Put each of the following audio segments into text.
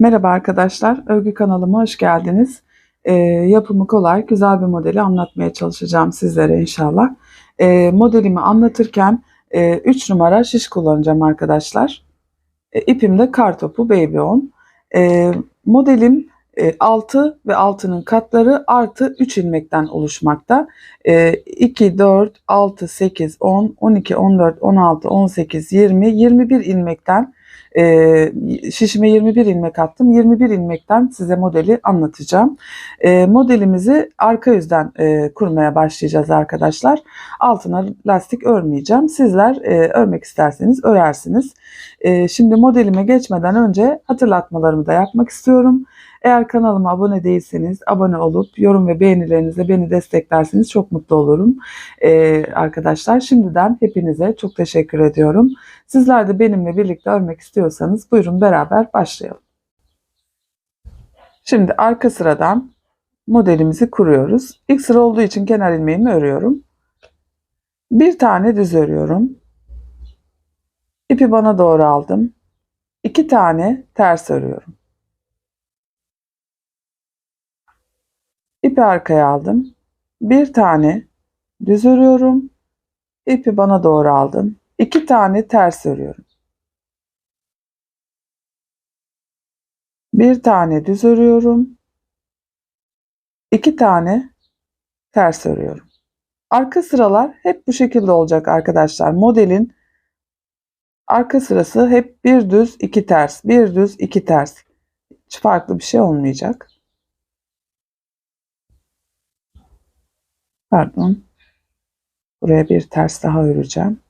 Merhaba arkadaşlar, örgü kanalıma hoş geldiniz. Ee, yapımı kolay, güzel bir modeli anlatmaya çalışacağım sizlere inşallah. Ee, modelimi anlatırken 3 numara şiş kullanacağım arkadaşlar. E, ipim de kartopu Baby On. Ee, modelim 6 ve 6'nın katları artı 3 ilmekten oluşmakta. Ee, 2, 4, 6, 8, 10, 12, 14, 16, 18, 20, 21 ilmekten e, şişime 21 ilmek attım. 21 ilmekten size modeli anlatacağım. E, modelimizi arka yüzden e, kurmaya başlayacağız arkadaşlar. Altına lastik örmeyeceğim. Sizler e, örmek isterseniz örersiniz. E, şimdi modelime geçmeden önce hatırlatmalarımı da yapmak istiyorum. Eğer kanalıma abone değilseniz abone olup yorum ve beğenilerinizle beni desteklerseniz çok mutlu olurum. Ee, arkadaşlar şimdiden hepinize çok teşekkür ediyorum. Sizler de benimle birlikte örmek istiyorsanız buyurun beraber başlayalım. Şimdi arka sıradan modelimizi kuruyoruz. İlk sıra olduğu için kenar ilmeğimi örüyorum. Bir tane düz örüyorum. İpi bana doğru aldım. İki tane ters örüyorum. İpi arkaya aldım. Bir tane düz örüyorum. İpi bana doğru aldım. İki tane ters örüyorum. Bir tane düz örüyorum. İki tane ters örüyorum. Arka sıralar hep bu şekilde olacak arkadaşlar. Modelin arka sırası hep bir düz iki ters, bir düz iki ters. Hiç farklı bir şey olmayacak. Pardon. Buraya bir ters daha öreceğim.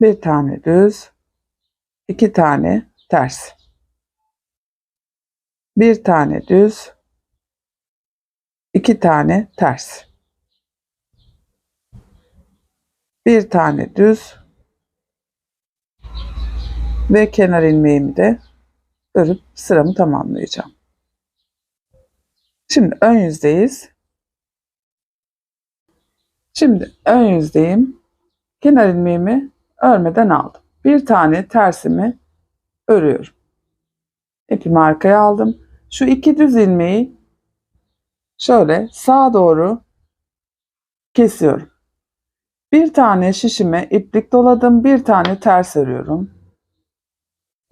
Bir tane düz, iki tane ters. Bir tane düz, iki tane ters. Bir tane düz ve kenar ilmeğimi de örüp sıramı tamamlayacağım. Şimdi ön yüzdeyiz. Şimdi ön yüzdeyim. Kenar ilmeğimi örmeden aldım. Bir tane tersimi örüyorum. İpimi arkaya aldım. Şu iki düz ilmeği şöyle sağa doğru kesiyorum. Bir tane şişime iplik doladım. Bir tane ters örüyorum.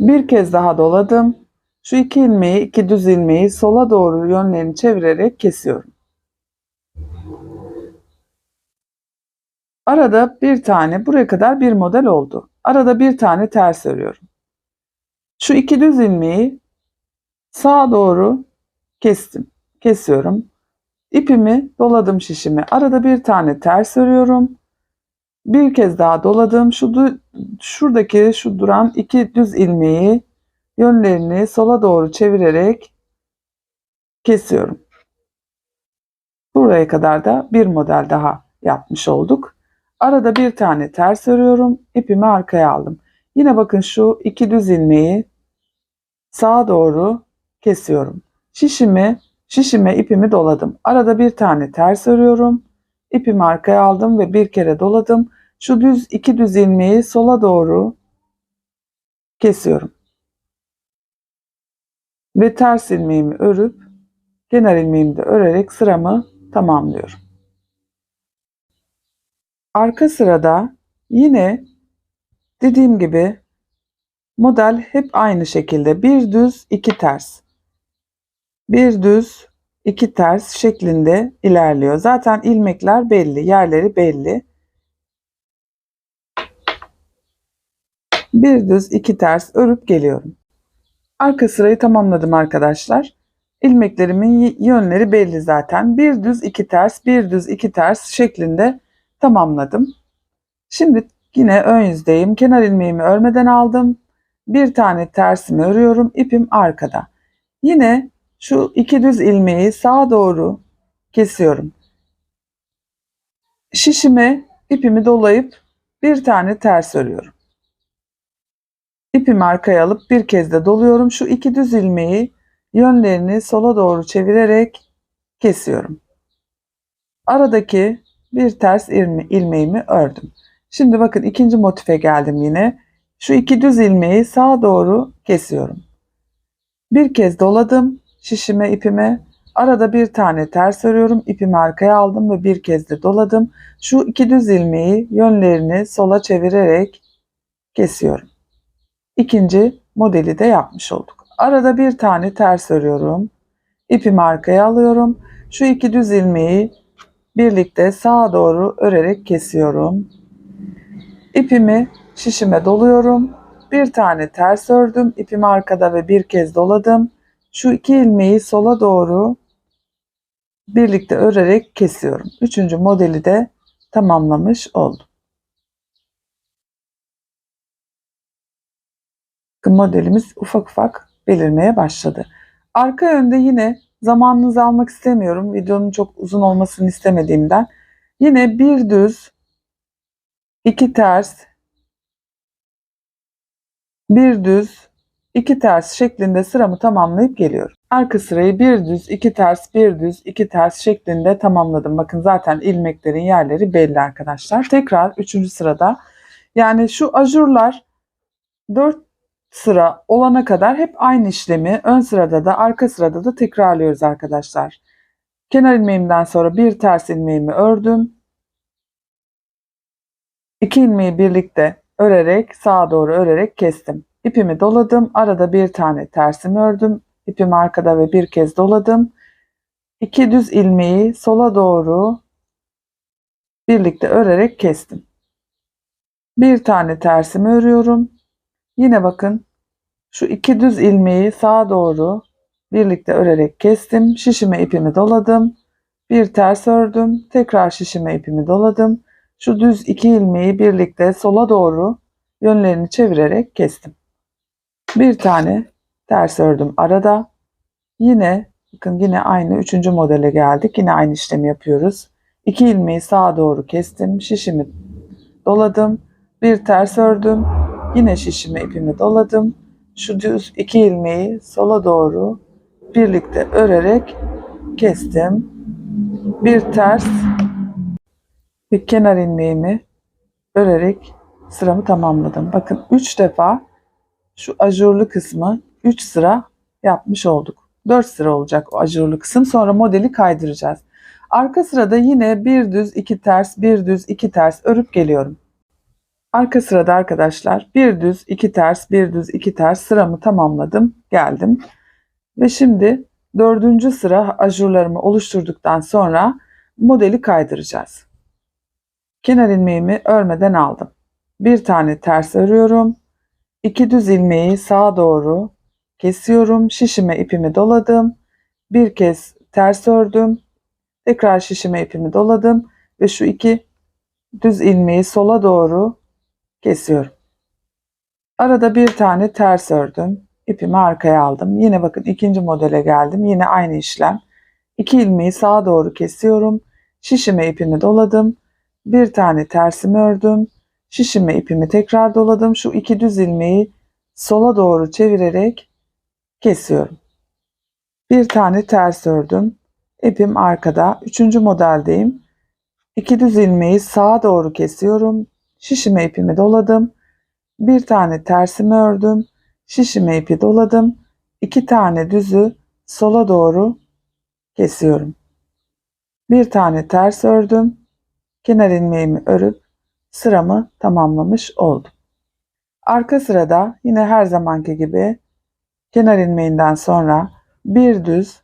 Bir kez daha doladım. Şu iki ilmeği, iki düz ilmeği sola doğru yönlerini çevirerek kesiyorum. Arada bir tane, buraya kadar bir model oldu. Arada bir tane ters örüyorum. Şu iki düz ilmeği sağa doğru kestim. Kesiyorum. İpimi doladım şişimi. Arada bir tane ters örüyorum. Bir kez daha doladım. Şu şuradaki şu duran iki düz ilmeği yönlerini sola doğru çevirerek kesiyorum. Buraya kadar da bir model daha yapmış olduk. Arada bir tane ters örüyorum. İpimi arkaya aldım. Yine bakın şu iki düz ilmeği sağa doğru kesiyorum. Şişimi, şişime ipimi doladım. Arada bir tane ters örüyorum. İpimi arkaya aldım ve bir kere doladım. Şu düz iki düz ilmeği sola doğru kesiyorum. Ve ters ilmeğimi örüp kenar ilmeğimi de örerek sıramı tamamlıyorum. Arka sırada yine dediğim gibi model hep aynı şekilde bir düz iki ters. Bir düz iki ters şeklinde ilerliyor. Zaten ilmekler belli, yerleri belli. Bir düz iki ters örüp geliyorum. Arka sırayı tamamladım arkadaşlar. İlmeklerimin yönleri belli zaten. Bir düz iki ters, bir düz iki ters şeklinde tamamladım. Şimdi yine ön yüzdeyim. Kenar ilmeğimi örmeden aldım. Bir tane tersimi örüyorum. İpim arkada. Yine şu iki düz ilmeği sağa doğru kesiyorum. Şişime ipimi dolayıp bir tane ters örüyorum. İpimi arkaya alıp bir kez de doluyorum. Şu iki düz ilmeği yönlerini sola doğru çevirerek kesiyorum. Aradaki bir ters ilmeğimi ördüm. Şimdi bakın ikinci motife geldim yine. Şu iki düz ilmeği sağa doğru kesiyorum. Bir kez doladım şişime ipime. Arada bir tane ters örüyorum. ipimi arkaya aldım ve bir kez de doladım. Şu iki düz ilmeği yönlerini sola çevirerek kesiyorum. İkinci modeli de yapmış olduk. Arada bir tane ters örüyorum. İpimi arkaya alıyorum. Şu iki düz ilmeği birlikte sağa doğru örerek kesiyorum. İpimi şişime doluyorum. Bir tane ters ördüm. İpimi arkada ve bir kez doladım. Şu iki ilmeği sola doğru birlikte örerek kesiyorum. Üçüncü modeli de tamamlamış oldum. Modelimiz ufak ufak belirmeye başladı. Arka yönde yine zamanınızı almak istemiyorum. Videonun çok uzun olmasını istemediğimden. Yine bir düz, iki ters, bir düz, iki ters şeklinde sıramı tamamlayıp geliyorum. Arka sırayı bir düz, iki ters, bir düz, iki ters şeklinde tamamladım. Bakın zaten ilmeklerin yerleri belli arkadaşlar. Tekrar üçüncü sırada yani şu ajurlar dört sıra olana kadar hep aynı işlemi ön sırada da arka sırada da tekrarlıyoruz arkadaşlar. Kenar ilmeğimden sonra bir ters ilmeğimi ördüm. İki ilmeği birlikte örerek sağa doğru örerek kestim. İpimi doladım. Arada bir tane tersimi ördüm. İpimi arkada ve bir kez doladım. İki düz ilmeği sola doğru birlikte örerek kestim. Bir tane tersimi örüyorum. Yine bakın şu iki düz ilmeği sağa doğru birlikte örerek kestim. Şişime ipimi doladım. Bir ters ördüm. Tekrar şişime ipimi doladım. Şu düz iki ilmeği birlikte sola doğru yönlerini çevirerek kestim. Bir tane ters ördüm arada. Yine bakın yine aynı üçüncü modele geldik. Yine aynı işlemi yapıyoruz. İki ilmeği sağa doğru kestim. Şişimi doladım. Bir ters ördüm. Yine şişime ipimi doladım. Şu düz iki ilmeği sola doğru birlikte örerek kestim. Bir ters bir kenar ilmeğimi örerek sıramı tamamladım. Bakın 3 defa şu ajurlu kısmı 3 sıra yapmış olduk. 4 sıra olacak o ajurlu kısım. Sonra modeli kaydıracağız. Arka sırada yine bir düz, iki ters, bir düz, iki ters örüp geliyorum. Arka sırada arkadaşlar bir düz, iki ters, bir düz, iki ters sıramı tamamladım. Geldim. Ve şimdi dördüncü sıra ajurlarımı oluşturduktan sonra modeli kaydıracağız. Kenar ilmeğimi örmeden aldım. Bir tane ters örüyorum. İki düz ilmeği sağa doğru kesiyorum. Şişime ipimi doladım. Bir kez ters ördüm. Tekrar şişime ipimi doladım ve şu iki düz ilmeği sola doğru kesiyorum. Arada bir tane ters ördüm. İpimi arkaya aldım. Yine bakın ikinci modele geldim. Yine aynı işlem. İki ilmeği sağa doğru kesiyorum. Şişime ipimi doladım. Bir tane tersimi ördüm. Şişime ipimi tekrar doladım. Şu iki düz ilmeği sola doğru çevirerek kesiyorum. Bir tane ters ördüm. İpim arkada. Üçüncü modeldeyim. İki düz ilmeği sağa doğru kesiyorum. Şişime ipimi doladım. Bir tane tersimi ördüm. Şişime ipi doladım. İki tane düzü sola doğru kesiyorum. Bir tane ters ördüm. Kenar ilmeğimi örüp sıramı tamamlamış oldum. Arka sırada yine her zamanki gibi kenar ilmeğinden sonra bir düz,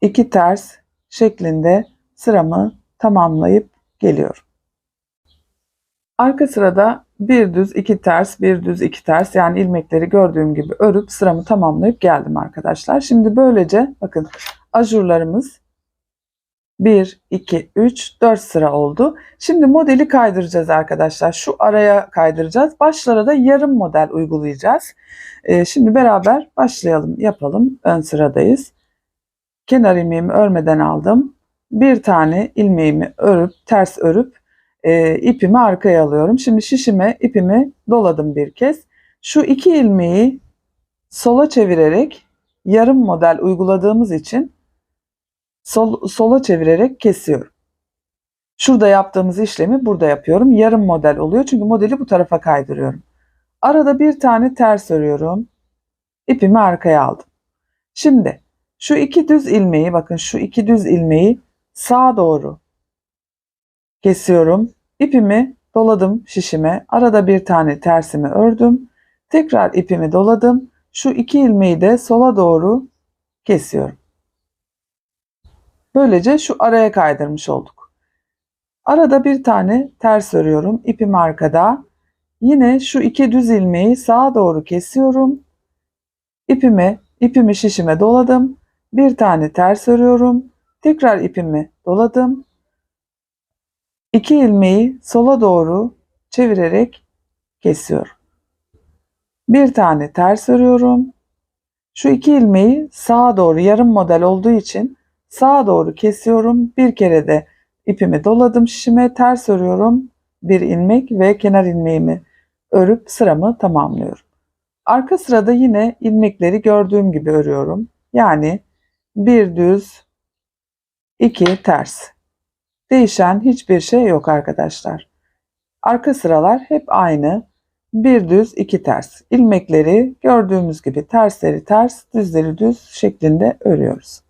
iki ters şeklinde sıramı tamamlayıp geliyorum. Arka sırada bir düz, iki ters, bir düz, iki ters yani ilmekleri gördüğüm gibi örüp sıramı tamamlayıp geldim arkadaşlar. Şimdi böylece bakın ajurlarımız 1, 2, 3, 4 sıra oldu. Şimdi modeli kaydıracağız arkadaşlar. Şu araya kaydıracağız. Başlara da yarım model uygulayacağız. Ee, şimdi beraber başlayalım, yapalım. Ön sıradayız. Kenar ilmeğimi örmeden aldım. Bir tane ilmeğimi örüp, ters örüp e, ipimi arkaya alıyorum. Şimdi şişime ipimi doladım bir kez. Şu iki ilmeği sola çevirerek yarım model uyguladığımız için sol, sola çevirerek kesiyorum. Şurada yaptığımız işlemi burada yapıyorum. Yarım model oluyor çünkü modeli bu tarafa kaydırıyorum. Arada bir tane ters örüyorum. İpimi arkaya aldım. Şimdi şu iki düz ilmeği bakın şu iki düz ilmeği sağa doğru kesiyorum. İpimi doladım şişime. Arada bir tane tersimi ördüm. Tekrar ipimi doladım. Şu iki ilmeği de sola doğru kesiyorum. Böylece şu araya kaydırmış olduk. Arada bir tane ters örüyorum. İpim arkada. Yine şu iki düz ilmeği sağa doğru kesiyorum. İpimi, ipimi şişime doladım. Bir tane ters örüyorum. Tekrar ipimi doladım. İki ilmeği sola doğru çevirerek kesiyorum. Bir tane ters örüyorum. Şu iki ilmeği sağa doğru yarım model olduğu için sağa doğru kesiyorum. Bir kere de ipimi doladım şişime ters örüyorum. Bir ilmek ve kenar ilmeğimi örüp sıramı tamamlıyorum. Arka sırada yine ilmekleri gördüğüm gibi örüyorum. Yani bir düz, iki ters. Değişen hiçbir şey yok arkadaşlar. Arka sıralar hep aynı. Bir düz, iki ters. İlmekleri gördüğümüz gibi tersleri ters, düzleri düz şeklinde örüyoruz.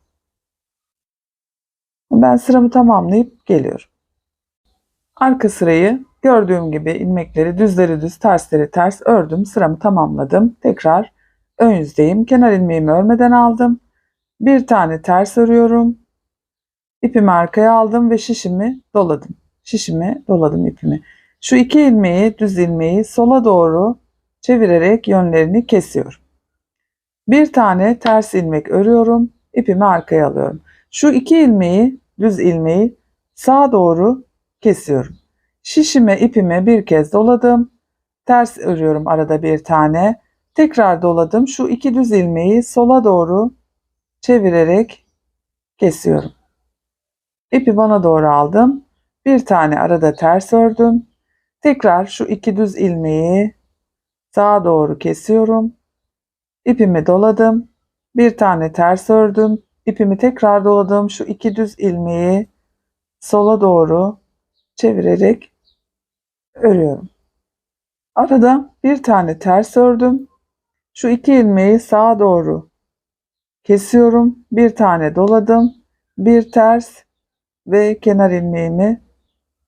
Ben sıramı tamamlayıp geliyorum. Arka sırayı gördüğüm gibi ilmekleri düzleri düz, tersleri ters ördüm. Sıramı tamamladım. Tekrar ön yüzdeyim. Kenar ilmeğimi örmeden aldım. Bir tane ters örüyorum. İpimi arkaya aldım ve şişimi doladım. Şişimi doladım ipimi. Şu iki ilmeği, düz ilmeği sola doğru çevirerek yönlerini kesiyorum. Bir tane ters ilmek örüyorum. İpimi arkaya alıyorum. Şu iki ilmeği, düz ilmeği sağa doğru kesiyorum. Şişime ipimi bir kez doladım. Ters örüyorum arada bir tane. Tekrar doladım. Şu iki düz ilmeği sola doğru çevirerek kesiyorum. İpi bana doğru aldım. Bir tane arada ters ördüm. Tekrar şu iki düz ilmeği sağa doğru kesiyorum. İpimi doladım. Bir tane ters ördüm. İpimi tekrar doladım. Şu iki düz ilmeği sola doğru çevirerek örüyorum. Arada bir tane ters ördüm. Şu iki ilmeği sağa doğru kesiyorum. Bir tane doladım. Bir ters ve kenar ilmeğimi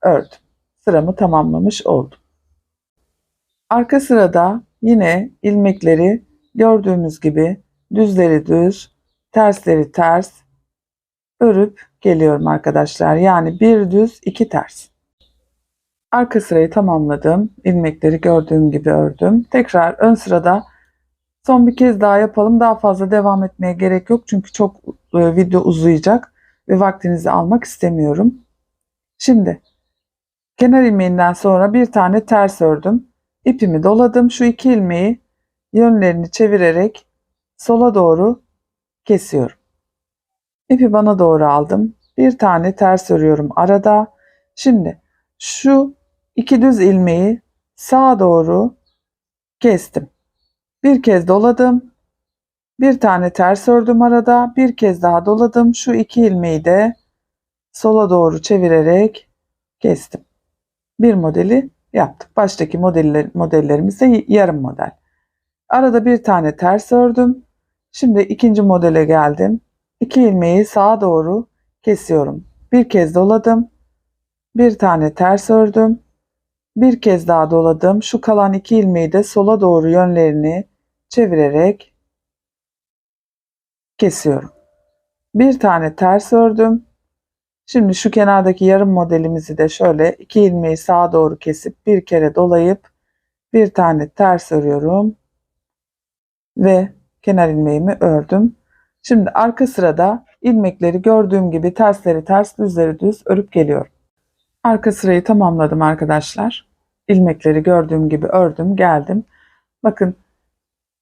ördüm. Sıramı tamamlamış oldum. Arka sırada yine ilmekleri gördüğümüz gibi düzleri düz, tersleri ters örüp geliyorum arkadaşlar. Yani bir düz, iki ters. Arka sırayı tamamladım. İlmekleri gördüğüm gibi ördüm. Tekrar ön sırada son bir kez daha yapalım. Daha fazla devam etmeye gerek yok. Çünkü çok e, video uzayacak ve vaktinizi almak istemiyorum. Şimdi kenar ilmeğinden sonra bir tane ters ördüm. İpimi doladım. Şu iki ilmeği yönlerini çevirerek sola doğru kesiyorum. İpi bana doğru aldım. Bir tane ters örüyorum arada. Şimdi şu iki düz ilmeği sağa doğru kestim. Bir kez doladım. Bir tane ters ördüm arada. Bir kez daha doladım. Şu iki ilmeği de sola doğru çevirerek kestim. Bir modeli yaptık. Baştaki modeller, modellerimiz de yarım model. Arada bir tane ters ördüm. Şimdi ikinci modele geldim. İki ilmeği sağa doğru kesiyorum. Bir kez doladım. Bir tane ters ördüm. Bir kez daha doladım. Şu kalan iki ilmeği de sola doğru yönlerini çevirerek kesiyorum. Bir tane ters ördüm. Şimdi şu kenardaki yarım modelimizi de şöyle iki ilmeği sağa doğru kesip bir kere dolayıp bir tane ters örüyorum ve kenar ilmeğimi ördüm. Şimdi arka sırada ilmekleri gördüğüm gibi tersleri ters düzleri düz örüp geliyorum. Arka sırayı tamamladım arkadaşlar. İlmekleri gördüğüm gibi ördüm geldim. Bakın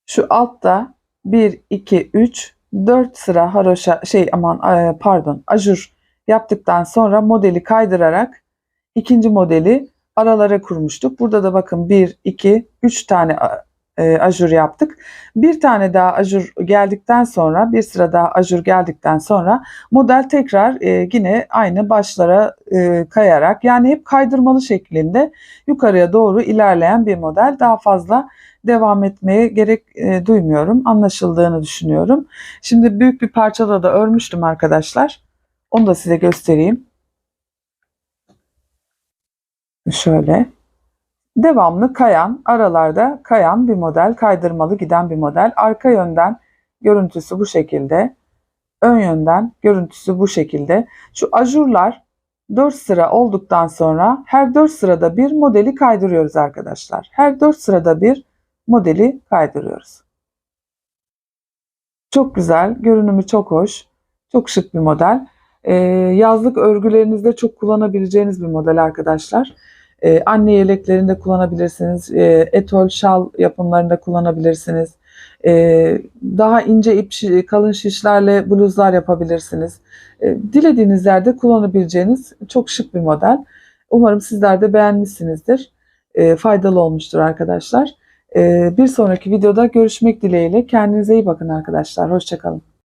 şu altta 1, 2, 3, 4 sıra haroşa şey aman e, pardon ajur yaptıktan sonra modeli kaydırarak ikinci modeli aralara kurmuştuk. Burada da bakın 1, 2, 3 tane e, ajur yaptık. Bir tane daha ajur geldikten sonra, bir sıra daha ajur geldikten sonra model tekrar e, yine aynı başlara e, kayarak yani hep kaydırmalı şeklinde yukarıya doğru ilerleyen bir model. Daha fazla devam etmeye gerek e, duymuyorum. Anlaşıldığını düşünüyorum. Şimdi büyük bir parçada da örmüştüm arkadaşlar. Onu da size göstereyim. Şöyle. Devamlı kayan, aralarda kayan bir model, kaydırmalı giden bir model. Arka yönden görüntüsü bu şekilde. Ön yönden görüntüsü bu şekilde. Şu ajurlar 4 sıra olduktan sonra her 4 sırada bir modeli kaydırıyoruz arkadaşlar. Her 4 sırada bir modeli kaydırıyoruz. Çok güzel, görünümü çok hoş, çok şık bir model. Ee, yazlık örgülerinizde çok kullanabileceğiniz bir model arkadaşlar. Ee, anne yeleklerinde kullanabilirsiniz, ee, etol şal yapımlarında kullanabilirsiniz. Ee, daha ince ip, kalın şişlerle bluzlar yapabilirsiniz. Ee, dilediğiniz yerde kullanabileceğiniz çok şık bir model. Umarım sizler de beğenmişsinizdir. Ee, faydalı olmuştur arkadaşlar. Ee, bir sonraki videoda görüşmek dileğiyle. Kendinize iyi bakın arkadaşlar. Hoşçakalın.